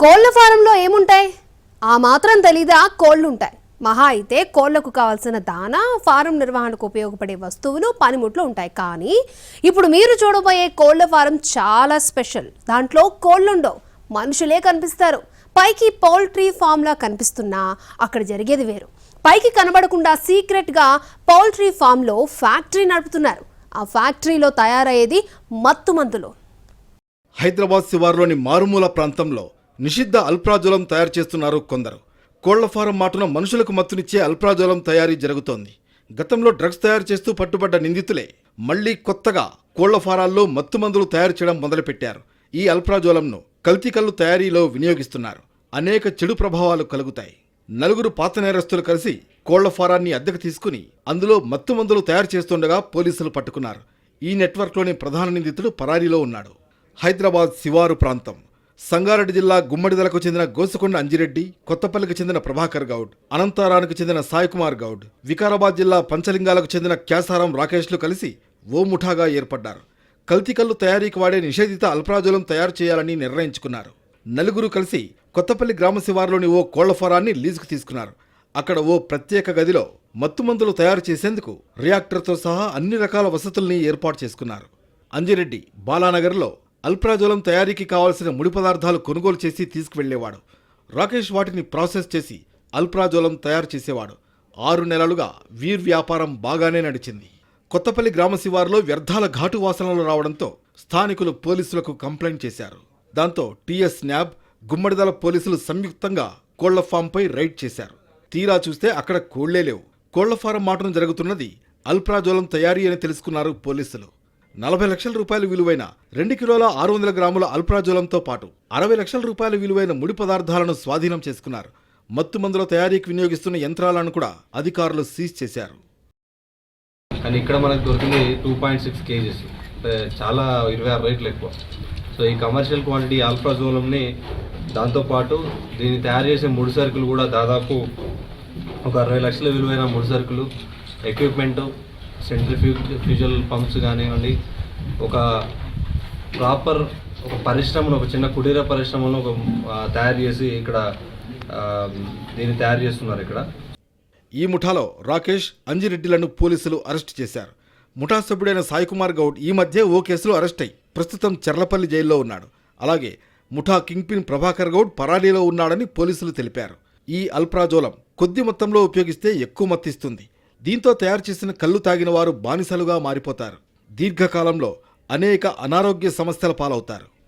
కోళ్ళ ఫారంలో ఏముంటాయి? ఆ మాత్రం తెలీదా? కోళ్ళుంటాయి. మహా అయితే కోళ్ళకు కావాల్సిన దానా ఫారం నిర్వహణకు ఉపయోగపడే వస్తువులు పనిముట్లు ఉంటాయి. కానీ ఇప్పుడు మీరు చూడబోయే కోళ్ళ ఫారం చాలా స్పెషల్. దాంట్లో కోళ్ళుండవు. మనుషులే కనిపిస్తారు. పైకి పౌల్ట్రీ ఫామ్లా కనిపిస్తున్నా అక్కడ జరిగేది వేరు. పైకి కనబడకుండా సీక్రెట్గా పౌల్ట్రీ ఫామ్లో ఫ్యాక్టరీ నడుపుతున్నారు. ఆ ఫ్యాక్టరీలో తయారయ్యేది మత్తుమందులు. హైదరాబాద్ శివారులోని మారుమూల ప్రాంతంలో నిషిద్ధ అల్ప్రాజోలం తయారు చేస్తున్నారు కొందరు. కోళ్ళ ఫారం మాటున మనుషులకు మత్తునిచ్చే అల్ప్రాజోలం తయారీ జరుగుతోంది. గతంలో డ్రగ్స్ తయారు చేస్తూ పట్టుబడ్డ నిందితులే మళ్ళీ కొత్తగా కోళ్ళ ఫారాల్లో మత్తు మందులు తయారు చేయడం మొదలుపెట్టారు. ఈ అల్ప్రాజోలంను కల్తీకల్లు తయారీలో వినియోగిస్తున్నారు. అనేక చెడు ప్రభావాలు కలుగుతాయి. నలుగురు పాత నేరస్తులు కలిసి కోళ్ళ ఫారాన్ని అద్దెకు తీసుకుని అందులో మత్తు మందులు తయారు చేస్తుండగా పోలీసులు పట్టుకున్నారు. ఈ నెట్వర్క్లోని ప్రధాన నిందితుడు పరారీలో ఉన్నాడు. హైదరాబాద్ శివారు ప్రాంతం. సంగారెడ్డి జిల్లా గుమ్మడిదలకు చెందిన గోసుకొండ అంజిరెడ్డి కొత్తపల్లికి చెందిన ప్రభాకర్ గౌడ్ అనంతారానికి చెందిన సాయికుమార్ గౌడ్ వికారాబాద్ జిల్లా పంచలింగాలకు చెందిన క్యాసారం రాకేష్లు కలిసి ఓ ముఠాగా ఏర్పడ్డారు. కల్తీకల్లు తయారీకి వాడే నిషేధిత అల్ప్రాజోలం తయారు చేయాలని నిర్ణయించుకున్నారు. నలుగురు కలిసి కొత్తపల్లి గ్రామ శివారులోని ఓ కోళ్ళ ఫారాన్ని లీజుకు తీసుకున్నారు. అక్కడ ఓ ప్రత్యేక గదిలో మత్తు మందులు తయారు చేసేందుకు రియాక్టర్తో సహా అన్ని రకాల వసతుల్ని ఏర్పాటు చేసుకున్నారు. అంజిరెడ్డి బాలానగర్లో అల్ప్రాజోలం తయారీకి కావాల్సిన ముడి పదార్థాలు కొనుగోలు చేసి తీసుకువెళ్ళేవాడు. రాకేష్ వాటిని ప్రాసెస్ చేసి అల్ప్రాజోలం తయారు చేసేవాడు. ఆరు నెలలుగా వీర్ వ్యాపారం బాగానే నడిచింది. కొత్తపల్లి గ్రామ శివారులో వ్యర్థాల ఘాటు వాసనలు రావడంతో స్థానికులు పోలీసులకు కంప్లైంట్ చేశారు. దాంతో టీఎస్ న్యాబ్ గుమ్మడిదల పోలీసులు సంయుక్తంగా కోళ్ళ ఫామ్పై రైడ్ చేశారు. తీరా చూస్తే అక్కడ కోళ్ళే లేవు. కోళ్ళ ఫారం మాటను జరుగుతున్నది అల్ప్రాజోలం తయారీ అని తెలుసుకున్నారు పోలీసులు. నలభై లక్షల రూపాయల విలువైన రెండు కిలోల ఆరు వందల గ్రాముల అల్ప్రాజోలంతో పాటు అరవై లక్షల రూపాయల విలువైన ముడి పదార్థాలను స్వాధీనం చేసుకున్నారు. మత్తు మందుల తయారీకి వినియోగిస్తున్న యంత్రాలను కూడా అధికారులు సీజ్ చేశారు. కానీ ఇక్కడ మనకు దొరికింది టూ పాయింట్ సిక్స్ కేజీస్. చాలా ఇరవై ఆరు రేట్లు ఎక్కువ. సో ఈ కమర్షియల్ క్వాంటిటీ ఆల్ఫాజోలంని దాంతోపాటు దీన్ని తయారు చేసే ముడి సరుకులు కూడా దాదాపు ఒక అరవై లక్షల విలువైన ముడి సరుకులు ఎక్విప్మెంటు సెంట్రిఫ్యూజ్ ఫ్యూజల్ పంప్స్ కానివ్వండి ఒక ప్రాపర్ ఒక పరిశ్రమను ఒక చిన్న కుటీర పరిశ్రమను ఒక తయారు చేసి ఇక్కడ దీన్ని తయారు చేస్తున్నారు ఇక్కడ. ఈ ముఠాలో రాకేష్ అంజిరెడ్డిలను పోలీసులు అరెస్ట్ చేశారు. ముఠా సభ్యుడైన సాయికుమార్ గౌడ్ ఈ మధ్య ఓ కేసులో అరెస్ట్ అయి ప్రస్తుతం చెర్లపల్లి జైల్లో ఉన్నాడు. అలాగే ముఠా కింగ్పిన్ ప్రభాకర్ గౌడ్ పరారీలో ఉన్నాడని పోలీసులు తెలిపారు. ఈ అల్ప్రాజోలం కొద్ది మొత్తంలో ఉపయోగిస్తే ఎక్కువ మత్తిస్తుంది దీంతో తయారు చేసిన కళ్ళు తాగిన వారు బానిసలుగా మారిపోతారు. దీర్ఘకాలంలో అనేక అనారోగ్య సమస్యల పాలవుతారు.